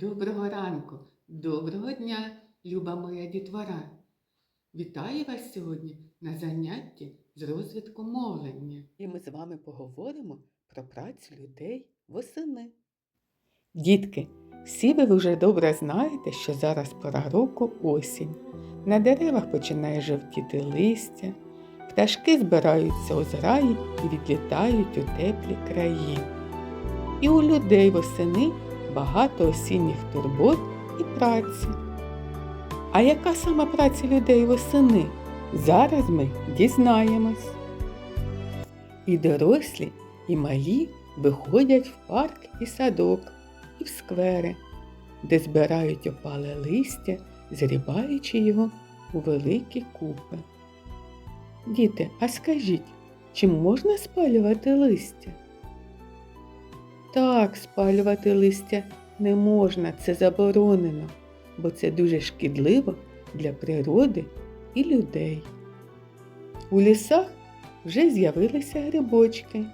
Доброго ранку, доброго дня, люба моя дітвора. Вітаю вас сьогодні на занятті з розвитку мовлення. І ми з вами поговоримо про працю людей восени. Дітки, всі ви вже добре знаєте, що зараз пора року осінь. На деревах починає жовтіти листя, пташки збираються у зраї і відлітають у теплі краї. І у людей восени багато осінніх турбот і праці. А яка саме праця людей восени? Зараз ми дізнаємось. І дорослі, і малі виходять в парк і садок, і в сквери, де збирають опале листя, зрібаючи його у великі купи. Діти, а скажіть, чи можна спалювати листя? Так, спалювати листя не можна, це заборонено, бо це дуже шкідливо для природи і людей. У лісах вже з'явилися грибочки,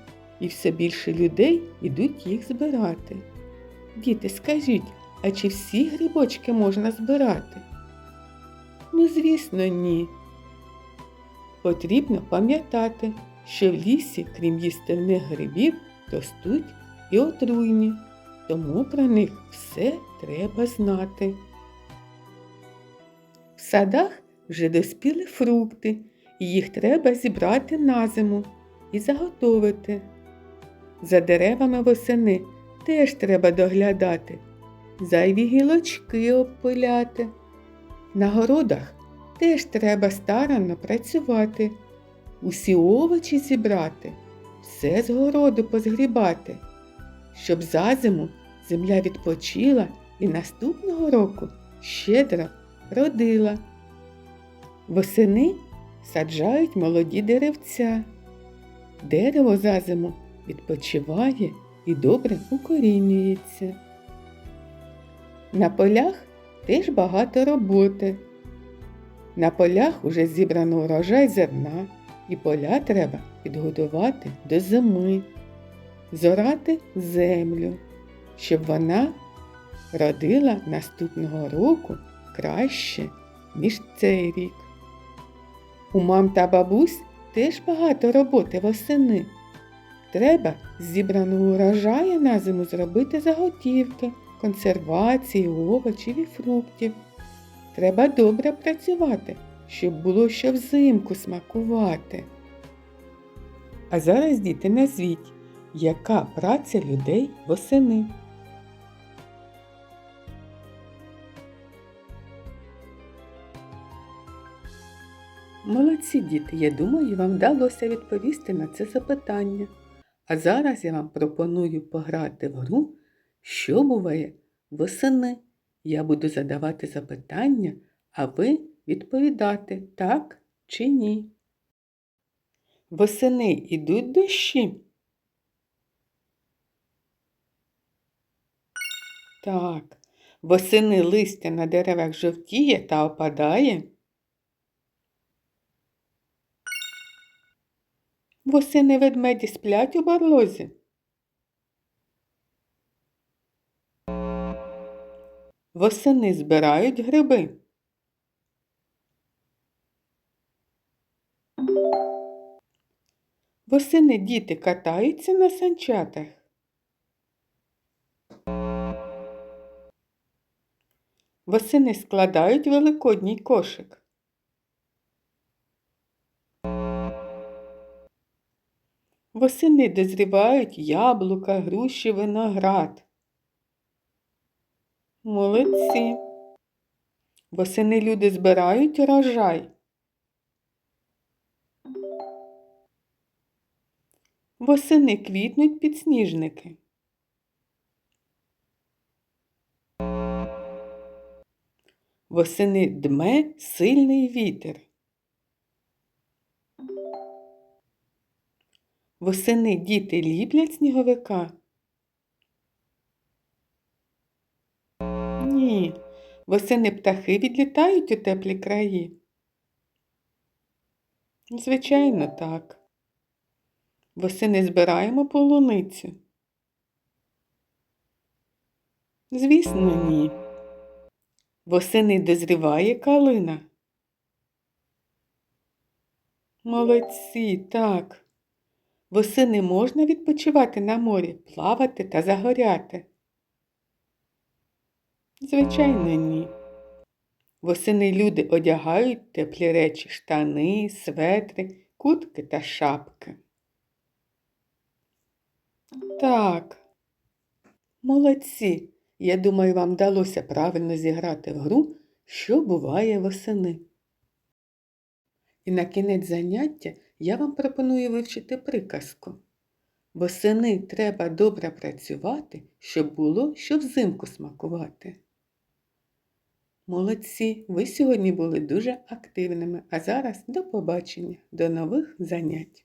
і все більше людей ідуть їх збирати. Діти, скажіть, а чи всі грибочки можна збирати? Ну, звісно, ні. Потрібно пам'ятати, що в лісі, крім їстівних грибів, ростуть і отруйні, тому про них все треба знати. В садах вже доспіли фрукти, і їх треба зібрати на зиму і заготовити. За деревами восени теж треба доглядати, зайві гілочки обпиляти. На городах теж треба старанно працювати, усі овочі зібрати, все з городу позгрібати щоб за зиму земля відпочила і наступного року щедро родила. Восени саджають молоді деревця. Дерево за зиму відпочиває і добре укорінюється. На полях теж багато роботи. На полях уже зібрано урожай зерна, і поля треба підготувати до зими зорати землю, щоб вона родила наступного року краще, ніж цей рік. У мам та бабусь теж багато роботи восени. Треба з зібраного урожаю на зиму зробити заготівки, консервації, овочів і фруктів. Треба добре працювати, щоб було що взимку смакувати. А зараз, діти, назвіть, яка праця людей восени? Молодці діти, я думаю, вам вдалося відповісти на це запитання. А зараз я вам пропоную пограти в гру, що буває восени. Я буду задавати запитання, а ви відповідати так чи ні. Восени йдуть дощі. Так, восени листя на деревах жовтіє та опадає. Восени ведмеді сплять у барлозі. Восени збирають гриби. Восени діти катаються на санчатах. Восени складають великодній кошик. Восени дозрівають яблука, груші, виноград. Молодці. Восени люди збирають урожай. Восени квітнуть підсніжники. Восени дме сильний вітер. Восени діти ліплять сніговика. Ні, восени птахи відлітають у теплі краї. Звичайно, так. Восени збираємо полуницю. Звісно, ні. Восени дозріває калина. Молодці, так. Восени можна відпочивати на морі, плавати та загоряти. Звичайно, ні. Восени люди одягають теплі речі, штани, светри, куртки та шапки. Так. Молодці. Я думаю, вам вдалося правильно зіграти в гру, що буває восени. І на кінець заняття я вам пропоную вивчити приказку. Восени треба добре працювати, щоб було що взимку смакувати. Молодці, ви сьогодні були дуже активними, а зараз до побачення, до нових занять.